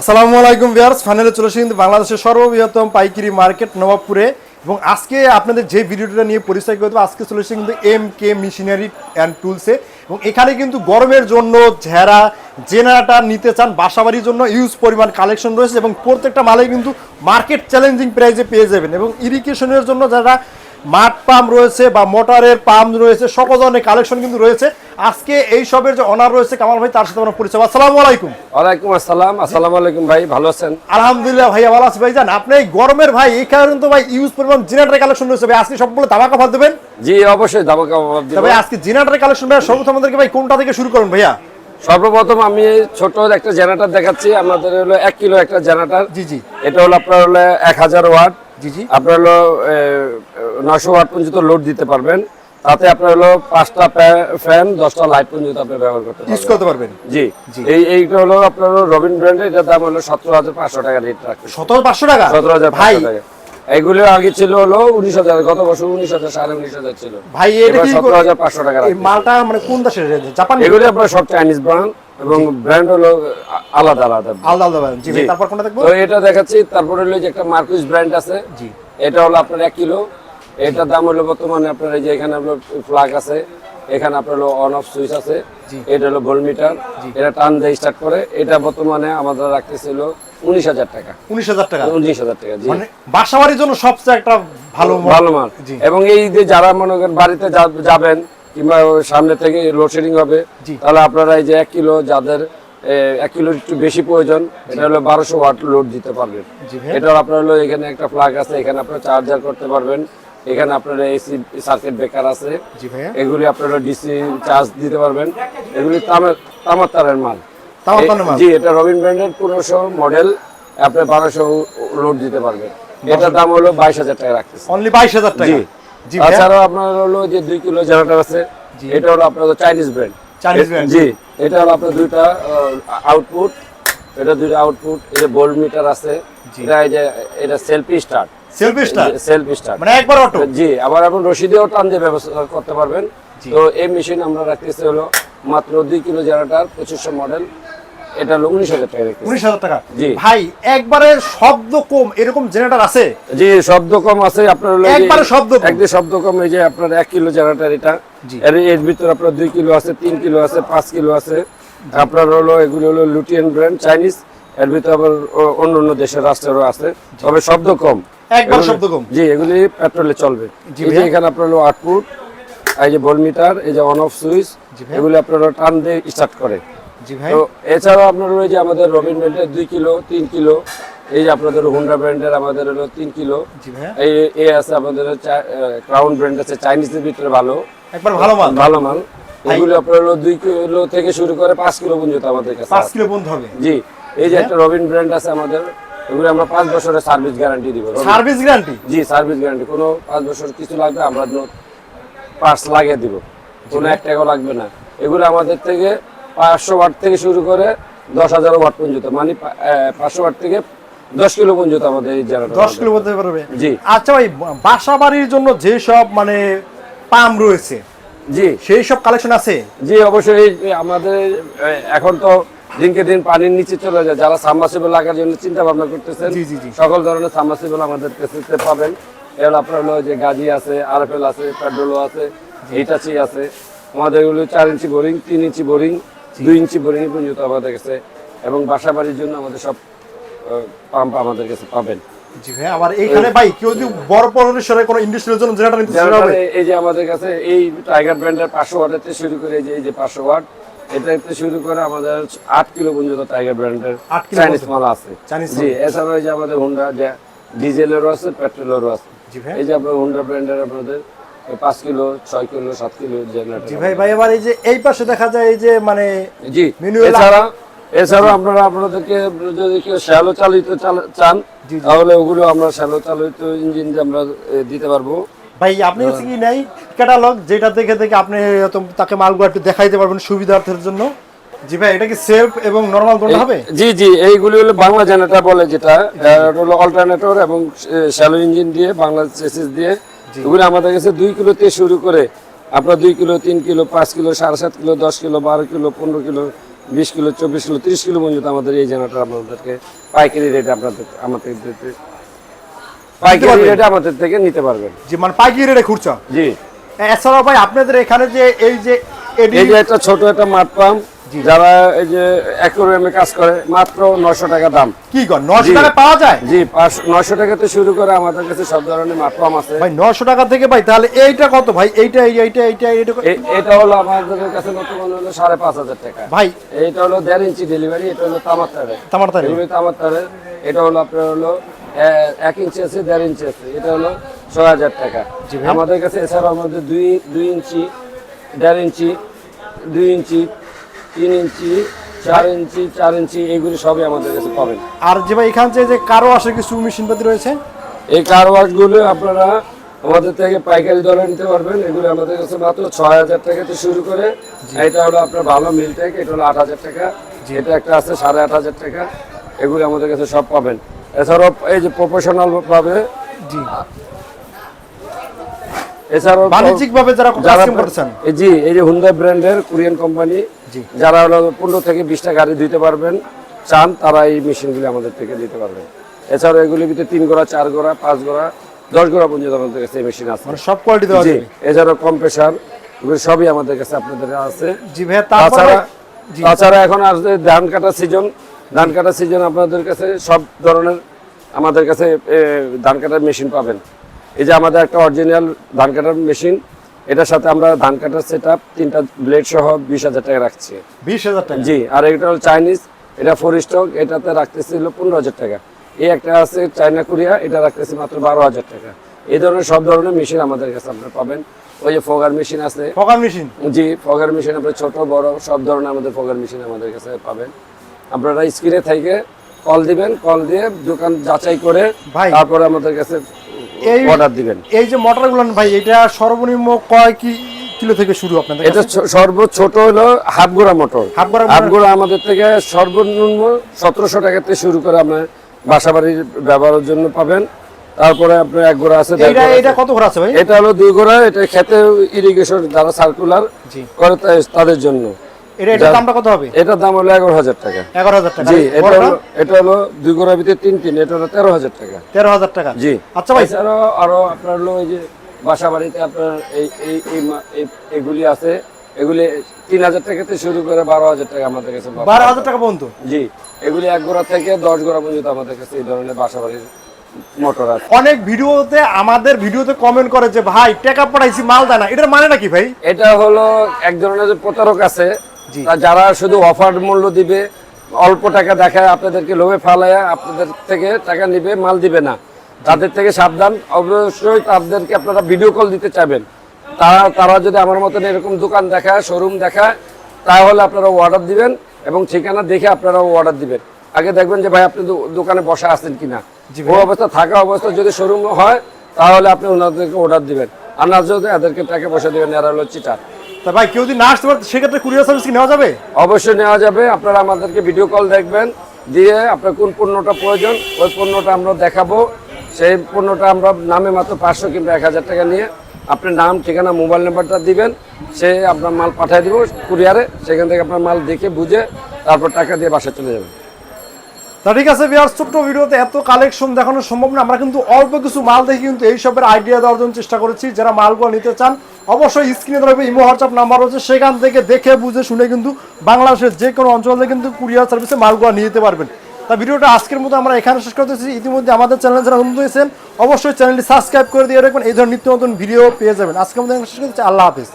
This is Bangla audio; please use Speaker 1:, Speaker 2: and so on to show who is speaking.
Speaker 1: আসসালামু আলাইকুম ভিউয়ার্স, ফাইনালে চলে এসেছি কিন্তু বাংলাদেশের সর্ববৃহত্তম পাইকারি মার্কেট নবাবপুরে। এবং আজকে আপনাদের যে ভিডিওটা নিয়ে পরিচয় করতে আজকে চলে এসেছি কিন্তু এম কে মেশিনারি অ্যান্ড টুলসে এবং এখানে কিন্তু গরমের জন্য ঝেড়া, জেনারেটার নিতে চান, বাসাবাড়ির জন্য ইউজ পরিমাণ কালেকশন রয়েছে এবং প্রত্যেকটা মালে কিন্তু মার্কেট চ্যালেঞ্জিং প্রাইসে পেয়ে যাবেন। এবং ইরিগেশনের জন্য যারা মাঠ পাম্প রয়েছে বা মোটরের পাম্প রয়েছে সকল ধরনের কালেকশন কিন্তু রয়েছে। আজকে এই সবের যে অনার রয়েছে কামাল ভাই তার সাথে আমার পরিচয় আসসালামু আলাইকুম।
Speaker 2: ওয়ালাইকুম আসসালাম আসসালামু আলাইকুম ভাই ভালো আছেন?
Speaker 1: আলহামদুলিল্লাহ ভাইয়া ভালো আছি ভাই জান আপনি গরমের ভাই এই কারণে তো ভাই ইউজ পরিমাণ জেনারেটর কালেকশন রয়েছে ভাই। আজকে সবগুলো দামাকা ফাল দেবেন?
Speaker 2: জি অবশ্যই ধামাকা অভাব দিব।
Speaker 1: তবে আজকে জেনারেটর কালেকশন ভাই সর্বপ্রথম আমাদেরকে ভাই কোনটা থেকে শুরু করুন ভাইয়া?
Speaker 2: সর্বপ্রথম আমি ছোট একটা জেনারেটর দেখাচ্ছি। আমাদের হলো এক কিলো একটা জেনারেটর
Speaker 1: জি জি।
Speaker 2: এটা হলো আপনার হলো এক হাজার ওয়াট।
Speaker 1: জি জি।
Speaker 2: আপনার হলো নশো ওয়াট পর্যন্ত লোড দিতে পারবেন। তাতে আপনার হলো পাঁচটা ফ্যান দশটা লাইট পর্যন্ত আপনি ব্যবহার করতে
Speaker 1: ইউজ করতে পারবেন?
Speaker 2: জি। এই এইটা হলো আপনার রবিন ব্র্যান্ডের এটার দাম হলো সতেরো হাজার পাঁচশো টাকা রেট রাখবে
Speaker 1: সতেরো পাঁচশো টাকা?
Speaker 2: সতেরো হাজার
Speaker 1: ভাই।
Speaker 2: পাঁচশো টাকা। এগুলো আগে ছিল হলো উনিশ হাজার গত বছর উনিশ হাজার সাড়ে উনিশ হাজার ছিল।
Speaker 1: ভাই এটা
Speaker 2: সতেরো হাজার পাঁচশো টাকা
Speaker 1: মালটা মানে কোন দেশের? জাপান
Speaker 2: এগুলো আপনার সব চাইনিজ ব্র্যান্ড এবং ব্র্যান্ড হলো আলাদা আলাদা
Speaker 1: আলাদা আলাদা। জি তারপর কোনটা দেখব?
Speaker 2: তো এটা দেখাচ্ছি তারপরে হলো যে একটা মার্কুইস ব্র্যান্ড আছে।
Speaker 1: জি।
Speaker 2: এটা হলো আপনার এক কিলো। এটার দাম হলো বর্তমানে আপনার এই যে এখানে আপনার ফ্লাগ আছে এখানে আপনার হলো অন অফ সুইচ আছে। এটা হলো ভোল্ট মিটার এটা টান দিয়ে স্টার্ট করে। এটা বর্তমানে আমাদের রাখতেছিল উনিশ হাজার টাকা।
Speaker 1: উনিশ হাজার টাকা?
Speaker 2: উনিশ হাজার টাকা
Speaker 1: মানে বাসাবাড়ির জন্য সবচেয়ে একটা ভালো
Speaker 2: ভালো মাল। এবং এই যে যারা মনে করেন বাড়িতে যাবেন কিংবা সামনে থেকে লোডশেডিং হবে তাহলে আপনারা এই যে এক কিলো যাদের এক কিলো একটু বেশি প্রয়োজন এটা হলো বারোশো ওয়াট লোড দিতে পারবেন। এটা আপনার হলো এখানে একটা প্লাগ আছে এখানে আপনার চার্জার করতে পারবেন। এখানে আপনার এসি সার্কিট ব্রেকার আছে। এগুলি আপনারা ডিসি চার্জ দিতে পারবেন। এগুলি তামার তারের মাল। জি এটা রবিন ব্র্যান্ডের পনেরোশো মডেল আপনি বারোশো লোড দিতে পারবেন। এটার দাম হলো বাইশ হাজার টাকা রাখতেছে।
Speaker 1: অনলি বাইশ হাজার টাকা?
Speaker 2: তাছাড়াও আপনার হলো যে দুই কিলো জেনারেটর আছে এটা হলো আপনার চাইনিজ ব্র্যান্ড। জি এটা হলো আপনার দুইটা আউটপুট এটা দুইটা আউটপুট এটা বোল্ড মিটার আছে এটা এই যে এটা selfie start
Speaker 1: selfie star
Speaker 2: selfie start
Speaker 1: মানে একবার অটো
Speaker 2: জি আবার আপনি রশিদেও টান দিয়ে ব্যবস্থা করতে পারবেন। তো এই মেশিন আমরা রাখতেছি হলো মাত্র দুই কিলো জেনারেটর পঁচিশশো মডেল এটা হলো উনিশ হাজার টাকা
Speaker 1: উনিশ হাজার টাকা?
Speaker 2: জি।
Speaker 1: ভাই একবারে শব্দ কম এরকম জেনারেটর আছে?
Speaker 2: জি শব্দ কম আছে আপনার
Speaker 1: একবারে শব্দ কম।
Speaker 2: একদম শব্দ কম এই যে আপনার এক কিলো জেনারেটর এটা। এর ভিতরে আপনার দুই কিলো আছে তিন কিলো আছে পাঁচ কিলো আছে। আপনার হলো এগুলো হলো লুটিয়ান ব্র্যান্ড চাইনিজ এর ভিতরে আবার অন্য অন্য দেশের রাষ্ট্রেরও আছে। তবে শব্দ কম।
Speaker 1: একবার শব্দ কম।
Speaker 2: জি এগুলি পেট্রোলে চলবে।
Speaker 1: জি
Speaker 2: যে এখানে আপনার হলো আউটপুট এই যে ভোল্ট মিটার এই যে অন অফ সুইচ এগুলি আপনার টান দিয়ে স্টার্ট করে। তো এছাড়াও আপনার রয়েছে আমাদের রবিন ব্র্যান্ডের দুই কিলো তিন কিলো এই যে আপনাদের হুন্ডা ব্র্যান্ডের আমাদের হলো তিন কিলো এই এ আছে আমাদের ক্রাউন ব্র্যান্ড আছে চাইনিজের ভিতরে ভালো।
Speaker 1: একবার ভালো মাল।
Speaker 2: ভালো মাল। এগুলো আপনার হলো দুই কিলো থেকে শুরু করে পাঁচ কিলো পর্যন্ত আমাদের কাছে
Speaker 1: পাঁচ কিলো বন্ধ হবে।
Speaker 2: জি। এই যে একটা রবিন ব্র্যান্ড আছে আমাদের এগুলো আমরা পাঁচ বছরের সার্ভিস গ্যারান্টি দিব।
Speaker 1: সার্ভিস গ্যারান্টি
Speaker 2: জি সার্ভিস গ্যারান্টি কোনো পাঁচ বছর কিছু লাগবে আমরা পার্টস লাগিয়ে দিব। কোনো এক টাকাও লাগবে না। এগুলো আমাদের থেকে পাঁচশো ওয়াট থেকে শুরু করে দশ হাজার ওয়াট পর্যন্ত মানে পাঁচশো ওয়াট থেকে দশ কিলো পর্যন্ত আমাদের এই জেনারেটর
Speaker 1: দশ কিলো বলতে পারবে
Speaker 2: জি।
Speaker 1: আচ্ছা ভাই বাসা বাড়ির জন্য যে সব মানে পাম রয়েছে
Speaker 2: জি।
Speaker 1: সেই সব কালেকশন আছে?
Speaker 2: জি অবশ্যই আমাদের এখন তো দিনকে দিন পানির নিচে চলে যায়। যারা সাবমার্সিবল লাগার জন্য চিন্তা ভাবনা করতেছেন। সকল ধরনের সাবমার্সিবল আমাদের কাছে পাবেন। এর আপনার হলো যে গাজি আছে আরএফএল আছে পেট্রোলও আছে হিটাচি আছে। আমাদের এগুলো চার ইঞ্চি বোরিং তিন ইঞ্চি বোরিং দুই ইঞ্চি বোরিং পর্যন্ত আমাদের কাছে এবং বাসা বাড়ির জন্য আমাদের সব পাম্প আমাদের কাছে পাবেন।
Speaker 1: জি ভাই আবার এইখানে ভাই কেউ যদি বড় পরিসরে কোনো ইন্ডাস্ট্রিয়াল জন্য জেনারেটর নিতে চায়
Speaker 2: জেনারেটর এই যে আমাদের কাছে এই টাইগার ব্র্যান্ডের ওয়াট থেকে শুরু করে এই যে এই যে ওয়াট শুরু করে আমাদের আট কিলো পর্যন্ত টাইগার ব্র্যান্ডের
Speaker 1: কিলো
Speaker 2: চাইনিজ মাল আছে। জি যে আমাদের হুন্ডা ডিজেলেরও আছে পেট্রোলেরও আছে। এই যে আপনার হুন্ডা ব্র্যান্ডের আপনাদের পাঁচ কিলো ছয় কিলো সাত কিলো জেনারেটর
Speaker 1: জি ভাই ভাই আবার এই যে এই পাশে দেখা যায় এই যে মানে
Speaker 2: জি এছাড়া এছাড়াও আপনারা আপনাদেরকে যদি কেউ শ্যালো চালিত চান। তাহলে ওগুলো আমরা শ্যালো চালিত ইঞ্জিন দিয়ে আমরা দিতে পারব।
Speaker 1: ভাই আপনি হচ্ছে কি নাই? ক্যাটালগ যেটা দেখে দেখে আপনি তাকে মালগুলো একটু দেখাইতে পারবেন সুবিধার্থের জন্য। জি ভাই এটা কি সেলফ এবং নরমাল কোনটা হবে?
Speaker 2: জি জি এইগুলি হলো বাংলা জেনারেটর বলে যেটা। হলো অল্টারনেটর এবং শ্যালো ইঞ্জিন দিয়ে বাংলা চেসিস দিয়ে এগুলো আমাদের কাছে দুই কিলো থেকে শুরু করে আপনার দুই কিলো তিন কিলো পাঁচ কিলো সাড়ে সাত কিলো দশ কিলো বারো কিলো পনেরো কিলো বিশ কিলো চব্বিশ কিলো তিরিশ কিলো পর্যন্ত আমাদের এই জেনারেটর আপনাদেরকে পাইকারি রেটে আপনাদের আমাদের পাইকারি? রেটে আমাদের থেকে নিতে পারবেন।
Speaker 1: যে মানে পাইকারি রেটে খুঁড়ছ
Speaker 2: জি।
Speaker 1: এছাড়াও ভাই আপনাদের এখানে যে এই যে
Speaker 2: এই যে একটা ছোট একটা মাঠ পাম্প যারা এই যে অ্যাকোরিয়ামে কাজ করে মাত্র নশো টাকা দাম।
Speaker 1: কি কর নশো। টাকা পাওয়া যায়?
Speaker 2: জি নশো টাকা থেকে শুরু করে আমাদের কাছে সব ধরনের মাঠ পাম্প আছে।
Speaker 1: ভাই নশো টাকা থেকে ভাই তাহলে এইটা কত ভাই? এইটা এই- এইটা এইটা এইটা?
Speaker 2: এটা হলো আমাদের কাছে বর্তমানে হলো সাড়ে পাঁচ হাজার টাকা।
Speaker 1: ভাই।
Speaker 2: এইটা হলো দেড় ইঞ্চি ডেলিভারি এটা হলো তামার তারের
Speaker 1: তামার তারে
Speaker 2: তামার তারের এটা হলো আপনার হলো এক ইঞ্চি আছে দেড় ইঞ্চি আছে এটা হলো ছয় হাজার টাকা। আমাদের কাছে এছাড়াও আমাদের দুই দুই ইঞ্চি দেড় ইঞ্চি দুই ইঞ্চি তিন ইঞ্চি চার ইঞ্চি চার ইঞ্চি এগুলি সবই আমাদের কাছে পাবেন।
Speaker 1: আর যে ভাই এখান থেকে যে কারও আসে কিছু মেশিনপাতি রয়েছে?
Speaker 2: এই কারগুলো আপনারা আমাদের থেকে পাইকারি দরে নিতে পারবেন। এগুলো আমাদের কাছে মাত্র ছয় হাজার টাকা থেকে শুরু করে এটা হলো আপনার ভালো মিলটেক এটা হলো আট হাজার টাকা। এটা একটা আছে সাড়ে আট হাজার টাকা। এগুলো আমাদের কাছে সব পাবেন। এছাড়াও এই যে প্রফেশনাল ভাবে
Speaker 1: জি।
Speaker 2: এছাড়াও
Speaker 1: বাণিজ্যিক ভাবে যারা
Speaker 2: যারা জি এই যে হুন্ডা ব্র্যান্ডের কোরিয়ান কোম্পানি। যারা হলো পনেরো থেকে বিশটা গাড়ি দিতে পারবেন চান তারা এই মেশিনগুলি আমাদের থেকে দিতে পারবেন। এছাড়াও এগুলির ভিতরে তিন গোড়া চার গোড়া পাঁচ গোড়া দশ গোড়া পর্যন্ত আমাদের কাছে এই মেশিন আছে।
Speaker 1: মানে সব কোয়ালিটি দেওয়া
Speaker 2: জি এছাড়াও কম্প্রেসার এগুলো সবই আমাদের কাছে আপনাদের আছে।
Speaker 1: জি তারপরে
Speaker 2: তাছাড়া তাছাড়া এখন আসছে ধান কাটার সিজন ধান কাটার সিজন আপনাদের কাছে সব ধরনের আমাদের কাছে ধান কাটার মেশিন পাবেন। এই যে আমাদের একটা অরিজিনাল ধান কাটার মেশিন এটার সাথে আমরা ধান কাটার সেট আপ তিনটা ব্লেড সহ বিশ হাজার টাকা রাখছি।
Speaker 1: বিশ হাজার টাকা?
Speaker 2: জি আর এটা হল চাইনিজ এটা ফোর স্টক এটাতে রাখতেছিল পনেরো হাজার টাকা। এই একটা আছে চায়না কোরিয়া এটা রাখতেছি মাত্র বারো হাজার টাকা। এই ধরনের সব ধরনের মেশিন আমাদের কাছে আপনার পাবেন। ওই যে ফোগার মেশিন আছে।
Speaker 1: ফকার মেশিন
Speaker 2: জি ফগার মেশিন আপনার ছোট বড় সব ধরনের আমাদের ফগার মেশিন আমাদের কাছে পাবেন। আপনারা স্ক্রিনে থেকে কল দিবেন কল দিয়ে দোকান যাচাই করে। তারপরে আমাদের কাছে
Speaker 1: এই
Speaker 2: অর্ডার দিবেন।
Speaker 1: এই যে মোটরগুলো ভাই এটা সর্বনিম্ন কয় কি কিলো থেকে শুরু আপনাদের
Speaker 2: এটা
Speaker 1: কাছে?
Speaker 2: ছ- ছোট হলো হাফ গোড়া মোটর।
Speaker 1: হাফ গোড়া
Speaker 2: হাফ গোড়া আমাদের থেকে সর্বনিম্ন সতেরোশো টাকা থেকে শুরু করে আপনার বাসা বাড়ির ব্যবহারের জন্য পাবেন। তারপরে আপনার এক গোড়া আছে গোড়া
Speaker 1: এটা কত করে আছে ভাই?
Speaker 2: এটা হলো দুই গোড়া এটা খেতে ইরিগেশন যারা সার্কুলার করে তাদের জন্য।
Speaker 1: এটা এটার দামটা কত হবে?
Speaker 2: এটার দাম হলো এগারো হাজার টাকা।
Speaker 1: এগারো হাজার টাকা।
Speaker 2: জি এটা হলো এটা হলো দুই গোড়ার ভিতরে তিন তিন এটা হলো তেরো হাজার টাকা।
Speaker 1: তেরো হাজার টাকা।
Speaker 2: জি।
Speaker 1: আচ্ছা ভাই।
Speaker 2: এছাড়াও আরও আপনার হলো ওই যে বাসা বাড়িতে আপনার এই এই এই মা- এই- এগুলি আছে। এগুলি তিন হাজার টাকা শুরু করে বারো হাজার টাকা আমাদের কাছে পাবেন।
Speaker 1: বারো হাজার টাকা পর্যন্ত?
Speaker 2: জি। এগুলি এক গোড়া থেকে দশ গোড়া পর্যন্ত আমাদের কাছে এই ধরনের বাসা বাড়ির মোটর আছে।
Speaker 1: অনেক ভিডিওতে আমাদের ভিডিওতে কমেন্ট করে যে ভাই টাকা পাঠাইছি মাল দেয় না। এটার মানে নাকি ভাই?
Speaker 2: এটা হলো এক ধরনের যে প্রতারক আছে যারা শুধু অফার মূল্য দিবে অল্প টাকা দেখায় আপনাদেরকে লোভে ফালায় আপনাদের থেকে টাকা নিবে মাল দিবে না। তাদের থেকে সাবধান। অবশ্যই তাদেরকে আপনারা ভিডিও কল দিতে চাইবেন। তারা তারা যদি আমার মতন এরকম দোকান দেখায় শোরুম দেখায় তাহলে আপনারা অর্ডার দিবেন এবং ঠিকানা দেখে আপনারা অর্ডার দিবেন। আগে দেখবেন যে ভাই আপনি দোকানে বসা আছেন কিনা? ও অবস্থা থাকা অবস্থা যদি শোরুম হয় তাহলে আপনি ওনাদেরকে অর্ডার দিবেন। আর না যদি এদেরকে টাকা পয়সা দিবেন এরা হলো চিটার
Speaker 1: তা ভাই কেউ যদি না আসতে পারে সেক্ষেত্রে কুরিয়ার সার্ভিস কি নেওয়া যাবে?
Speaker 2: অবশ্যই নেওয়া যাবে। আপনারা আমাদেরকে ভিডিও কল দেখবেন দিয়ে আপনার কোন পণ্যটা প্রয়োজন ওই পণ্যটা আমরা দেখাবো। সেই পণ্যটা আমরা নামে মাত্র পাঁচশো কিংবা এক হাজার টাকা নিয়ে আপনার নাম ঠিকানা মোবাইল নাম্বারটা দিবেন। সে আপনার মাল পাঠিয়ে দিব কুরিয়ারে সেখান থেকে আপনার মাল দেখে বুঝে তারপর টাকা দিয়ে বাসায় চলে যাবেন।
Speaker 1: তা ঠিক আছে বিয়ার ছোট্ট ভিডিওতে এত কালেকশন দেখানো সম্ভব না। আমরা কিন্তু অল্প কিছু মাল দেখে কিন্তু এইসবের আইডিয়া দেওয়ার জন্য চেষ্টা করেছি। যারা মালগুলো নিতে চান অবশ্যই স্ক্রিনে ধরবে ইমো হোয়াটসঅ্যাপ নাম্বার রয়েছে। সেখান থেকে দেখে, বুঝে, শুনে কিন্তু বাংলাদেশের যে কোনো অঞ্চলে কিন্তু কুরিয়ার সার্ভিসে মালগুলো নিয়ে যেতে পারবেন। তা ভিডিওটা আজকের মতো আমরা এখানে শেষ করতেছি ইতিমধ্যে আমাদের চ্যানেল যারা নতুন হয়েছেন, অবশ্যই চ্যানেলটি সাবস্ক্রাইব করে দিয়ে রাখবেন। এই ধরনের নিত্য নতুন ভিডিও পেয়ে যাবেন। আজকের মধ্যে শেষ করতেছি আল্লাহ হাফিজ।